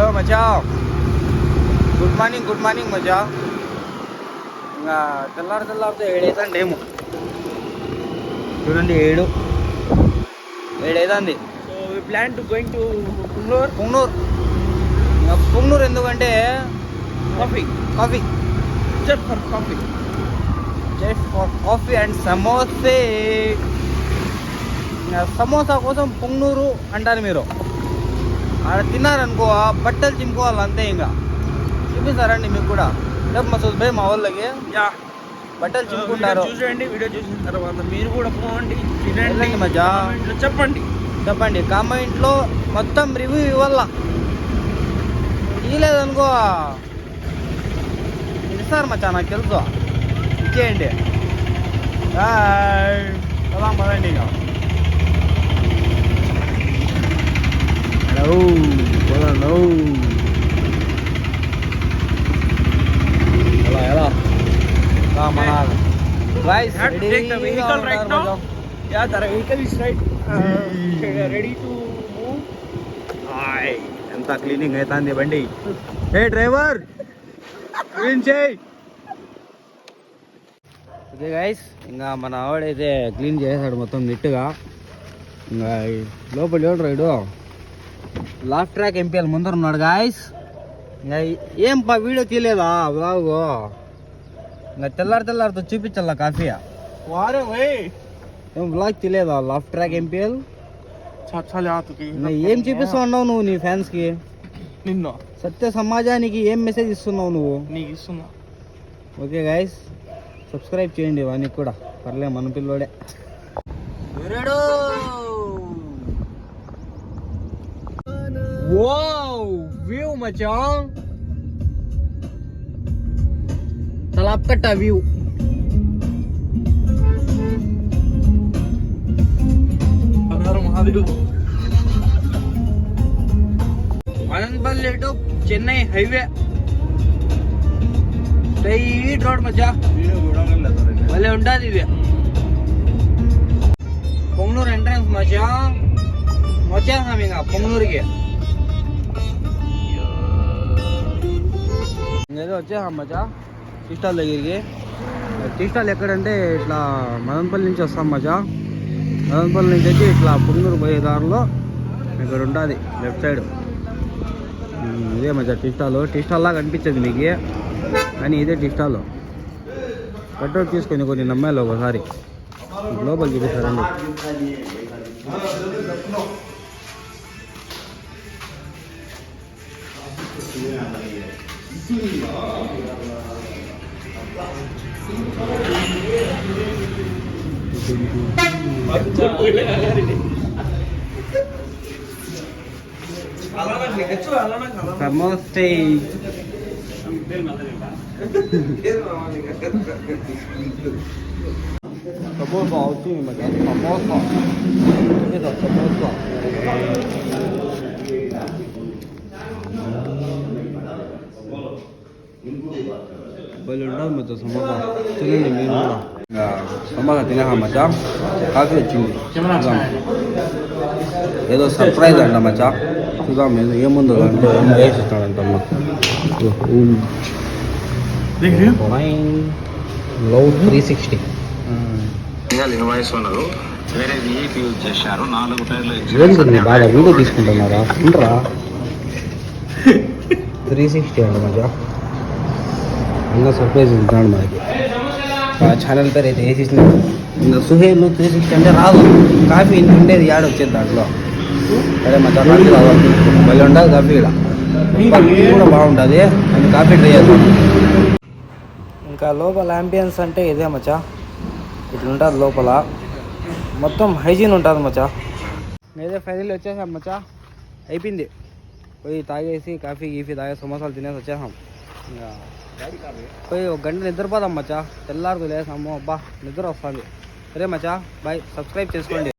Hello మచా good morning good morning మచా ఇంకా తెల్లారి తెల్లారితో ఏడైతుంది ఏమో చూడండి ఏడు ఏడైతుంది so we plan to going to కుంగూర్ Punganur ఇంకా పుంగనూరు ఎందుకంటే coffee coffee just for coffee just for coffee and సమోసే samosa కోసం పుంగనూరు అంటారు మీరు. ఆడ తిన్నారనుకో బట్టలు చింపుకోవాలి అంతే ఇంకా. చూపిస్తారండి మీకు కూడా. రేపు మా సుబ్బయ్య మా వాళ్ళకి యా. బట్టలు చింపుకుంటారు చూసేయండి వీడియో చూసిన తర్వాత మీరు కూడా పోండి తినండి. మజా. చెప్పండి. చెప్పండి. కామెంట్లో మొత్తం రివ్యూ ఇవ్వాల. ఇవ్వలేదనుకో ఇస్తారు మచ్చా నాకు తెలుసు. ఇచ్చేయండి. పదండి ఇక. ఎలా ఎలా మన guys, have to take the vehicle right now. ఎంత క్లీనింగ్ అవుతుంది బండి. ఏ డ్రైవర్ క్లీన్ చేయి. ఓకే గైస్ ఇంకా మన ఆవిడైతే క్లీన్ చేసాడు మొత్తం నీట్గా ఇంకా లోపల ఎవడు రైడు లాస్ట్ ట్రాక్ ఎంపీఎల్ ముందర ఉన్నాడు గాయస్ ఏం పా వీడియో తీయలేదా? బ్లాగు ఇంకా తెల్లారి తెల్లారితో చూపించాలా కాఫీ వారే వే ఏం బ్లాగ్ తీయలేదా? Last track MPL? ఏం చూపిస్తా ఉన్నావు నువ్వు నీ ఫ్యాన్స్కి నిన్న. సత్య సమాజానికి ఏం మెసేజ్ ఇస్తున్నావు నువ్వు? నీకు ఇస్తున్నా. ఓకే గైస్ సబ్స్క్రైబ్ చేయండి వానికి కూడా. పర్లే మన పిల్లోడే. மச்சான் தலாப்கட்டா view Anantapalli to Chennai highway straight road ಮಜಾ ಒಳ್ಳೆ ಉಂಟಾದಿದೆ ಪೊಂಗ್ನೂರ್ ಎಂಟ್ರೆನ್ಸ್ ಮಜಾ ಮಜಾ ನಮೀಗ ಪೊಂಗ್ನೂರಿಗೆ మచ్చా వచ్చేస్తాం ఇంకా వచ్చేసాం టీ స్టాల్ దగ్గరికి. టీ స్టాల్ ఎక్కడంటే ఇట్లా మదనపల్లి నుంచి వస్తాం మచ్చా మదనపల్లి నుంచి వచ్చి ఇట్లా పొంగనూరు పోయే దారిలో ఇక్కడ ఉంటుంది లెఫ్ట్ సైడ్. ఇదే మజా టీ స్టాల్. టీ స్టాల్ లాగా అనిపించదు మీకు. కానీ ఇదే టీ స్టాల్. పెట్రోల్ తీసుకొని కొన్ని నమ్మాలి ఒకసారి. లోపలికి చూపిస్తారండి. సమోసే సమోసా వచ్చింది మచ్చా సమోసా ఇదో సమోసా బలి ఉంటుంది మచ్చా సమోసా తినండి మీరు కూడా ఇంకా సమోసా తినేహా మచ్చా కాఫీ వచ్చింది చూద్దాం. ఏదో సర్ప్రైజ్ అంట మచ్చా చూద్దాం ఏదో ఏముందో దాంట్లో ఏమో వేసి ఇస్తాడంట అమ్మ లవ్ త్రీ సిక్స్టీ ఉన్నారు వేరే విఐపి యూజ్ చేశారు నాలుగు టైర్లు బాగా వీడియో తీసుకుంటున్నారా? ఉండరా. త్రీ సిక్స్టీ అండి మజా. ఇంకా సర్ప్రైజ్ ఇస్తున్నాడు మనకి ఛానల్ పేరు అయితే వేసేసిన ఇంకా సుహేల్ త్రీ సిక్స్టీ అంటే రాదు. కాఫీ ఇంత ఉండేది యాడ్ వచ్చేది దాంట్లో? సరే మా తర్వాత రావాలి మళ్ళీ ఉండాలి కాఫీ ఇక్కడ కూడా బాగుంటుంది అండ్ కాఫీ ట్రై చేద్దాం. ఇంకా లోపల అంబియన్స్ అంటే ఇదే మచ్చా. ఇట్లా ఉంటుంది లోపల. మొత్తం హైజీన్ ఉంటుంది మచ్చా. నేనే ఫైనల్ వచ్చేసాం మచ్చా. అయిపోయింది. పోయి తాగేసి కాఫీ గీఫీ తాగే సమోసాలు తినేసి వచ్చేసాం. ఇంకా పోయి ఒక గంట నిద్రపోదాం మచ్చా. తెల్లారుదు లేసాము అబ్బా. నిద్ర వస్తుంది. సరే మచ్చా. బాయ్. సబ్స్క్రైబ్ చేసుకోండి.